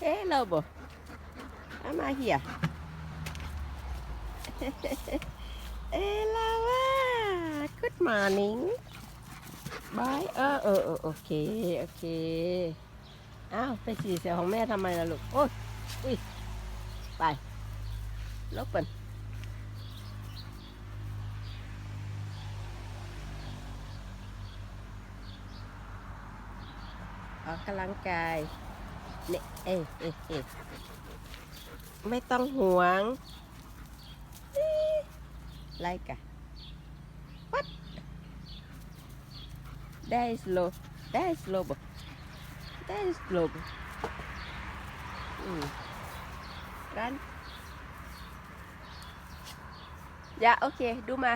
Hello, bo. Come out here. Hello, ah. good morning. Bye เออเออเออโอเค โอเค อ้าว ไปฉี่เสียของแม่ทำไมล่ะลูก โอ้ยอุ้ย ไปลบกันออกกำลังกาย เนี่ยเอ๊ะเอ๊ะเอ๊ะไม่ต้องห่วงไล่กะ what ได้ slow ได้ slow บ่ได้ slow บ่อืมรันอย่าโอเค ดูมา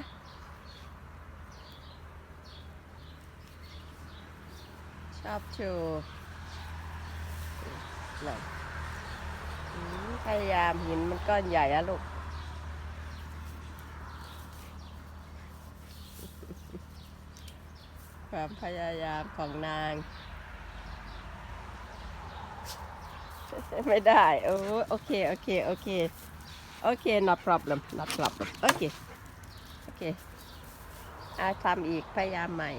ชอบโชว์ พยายามหินมันก้อนใหญ่อะลูกความพยายามของนาง ไม่ได้โอ้โอเค โอเค โอเค โอเค not problem not problem โอเค โอเคอาทำอีกพยายามใหม่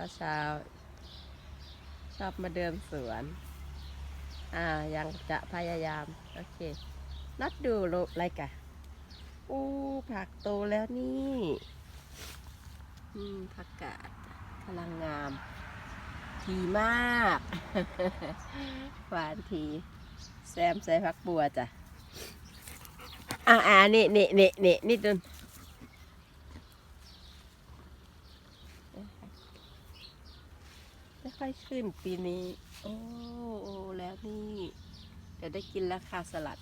ช้าเช้าชอบมาเดินสวน อ่า ยังจะพยายาม โอเค นัดดูโลอะไรกะอู้ผักโตแล้วนี่ อืมผักกาดพลังงามทีมาก หวานทีแซมใส่ผักบัวจ้ะอ่าอ่านี่นี่นี่นี่นี่ดุน ไม่ ค่อยขึ้นปีนี้ โอ้โอ้แล้วนี่เดี๋ยวได้กินแล้วค่ะสลัด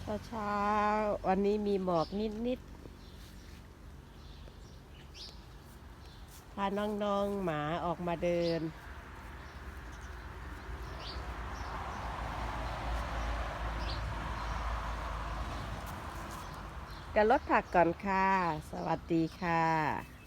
เช้าเช้าๆวันนี้มีหมอกนิดนิดๆพาน้องๆหมาออกมาเดิน กันลดผักก่อนค่ะ สวัสดีค่ะ